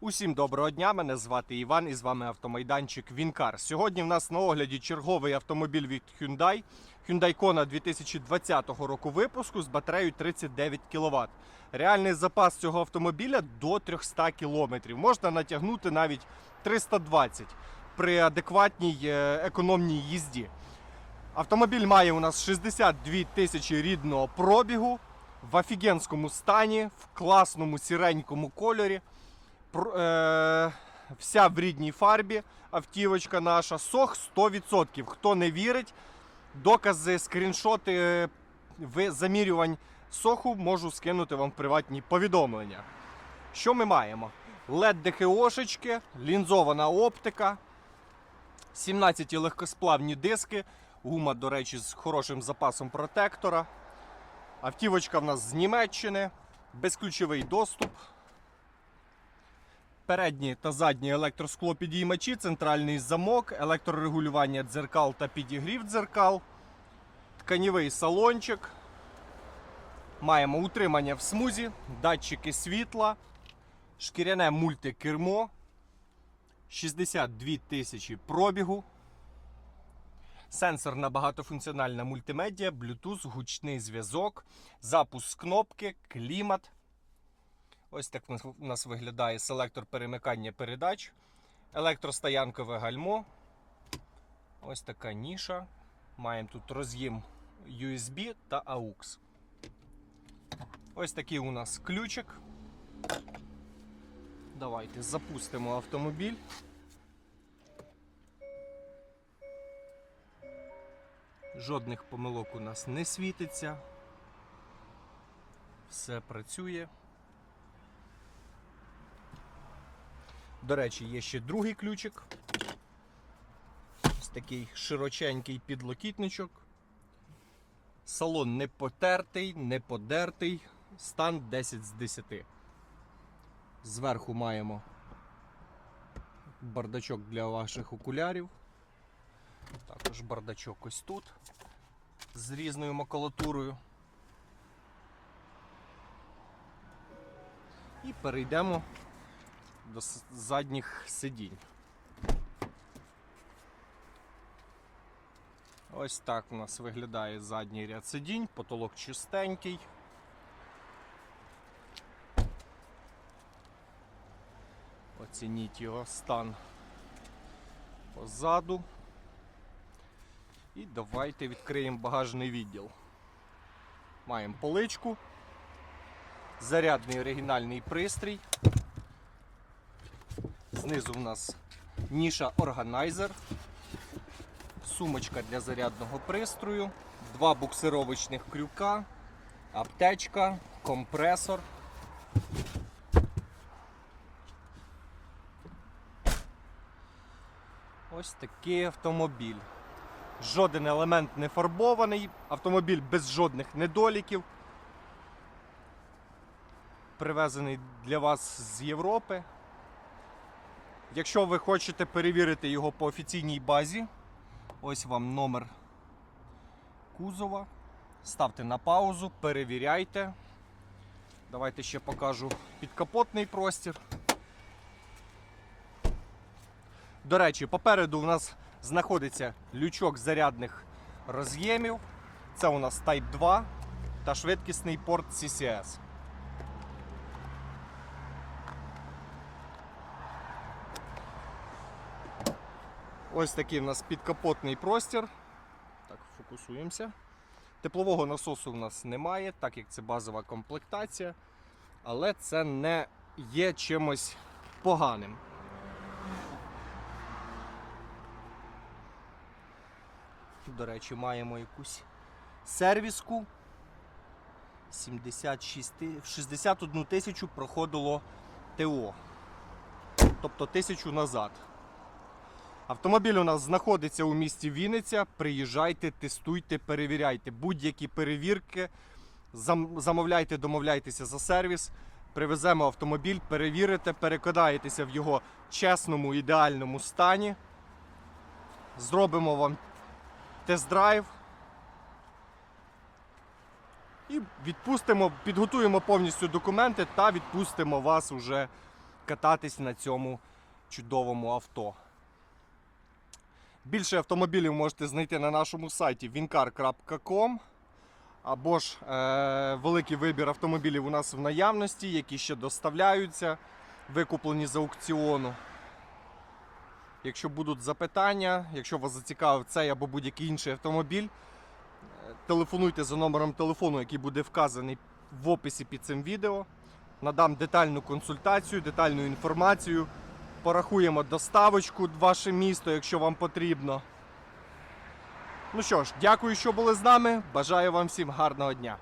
Усім доброго дня! Мене звати Іван і з вами автомайданчик Вінкар. Сьогодні в нас на огляді черговий автомобіль від Hyundai. Hyundai Kona 2020 року випуску з батареєю 39 кВт. Реальний запас цього автомобіля до 300 км. Можна натягнути навіть 320 при адекватній е, економній їзді. Автомобіль має у нас 62 тисячі рідного пробігу в офігенському стані, в класному сіренькому кольорі. Е, вся в рідній фарбі автівочка наша. Сох 100%. Хто не вірить, докази, скріншоти е, замірювань соху можу скинути вам в приватні повідомлення. Що ми маємо? led ДХОшечки, лінзована оптика, 17 легкосплавні диски, гума, до речі, з хорошим запасом протектора. Автівочка в нас з Німеччини, безключовий доступ. Передні та задні електросклопідіймачі, центральний замок, електрорегулювання дзеркал та підігрів дзеркал, тканівий салончик. Маємо утримання в смузі, датчики світла, шкіряне мультикермо, 62 тисячі пробігу. Сенсорна багатофункціональна мультимедіа, Bluetooth, гучний зв'язок, запуск кнопки, клімат. Ось так у нас- виглядає селектор перемикання передач, електростоянкове гальмо. Ось така ніша. Маємо тут роз'єм USB та AUX. Ось такий у нас ключик. Давайте запустимо автомобіль. Жодних помилок у нас не світиться. Все працює. До речі, є ще другий ключик. Ось такий широченький підлокітничок. Салон не потертий, не подертий. Стан 10 з 10. Зверху маємо бардачок для ваших окулярів. Також бардачок ось тут з різною макулатурою. І перейдемо до задніх сидінь. Ось так у нас виглядає задній ряд сидінь, потолок чистенький. Оцініть його стан позаду. І давайте відкриємо багажний відділ. Маємо поличку, зарядний оригінальний пристрій. Знизу в нас ніша органайзер, сумочка для зарядного пристрою, два буксировочних крюка, аптечка, компресор. Ось такий автомобіль. Жоден елемент не фарбований, автомобіль без жодних недоліків. Привезений для вас з Європи. Якщо ви хочете перевірити його по офіційній базі, ось вам номер кузова. Ставте на паузу, перевіряйте. Давайте ще покажу підкапотний простір. До речі, попереду у нас знаходиться лючок зарядних роз'ємів. Це у нас Type 2 та швидкісний порт CCS. Ось такий у нас підкапотний простір. Так, фокусуємося. Теплового насосу у нас немає, так як це базова комплектація. Але це не є чимось поганим. До речі, маємо якусь сервіску. 76, 61 тисячу проходило ТО. Тобто тисячу назад. Автомобіль у нас знаходиться у місті Вінниця. Приїжджайте, тестуйте, перевіряйте. Будь-які перевірки. Замовляйте, домовляйтеся за сервіс. Привеземо автомобіль, перевірите, переконаєтеся в його чесному, ідеальному стані. Зробимо вам тест-драйв. І відпустимо, підготуємо повністю документи та відпустимо вас уже кататись на цьому чудовому авто. Більше автомобілів можете знайти на нашому сайті wincar.com або ж е, великий вибір автомобілів у нас в наявності, які ще доставляються, викуплені з аукціону. Якщо будуть запитання, якщо вас зацікавив цей або будь-який інший автомобіль, е, телефонуйте за номером телефону, який буде вказаний в описі під цим відео. Надам детальну консультацію, детальну інформацію. Порахуємо доставочку в ваше місто, якщо вам потрібно. Ну що ж, дякую, що були з нами. Бажаю вам всім гарного дня.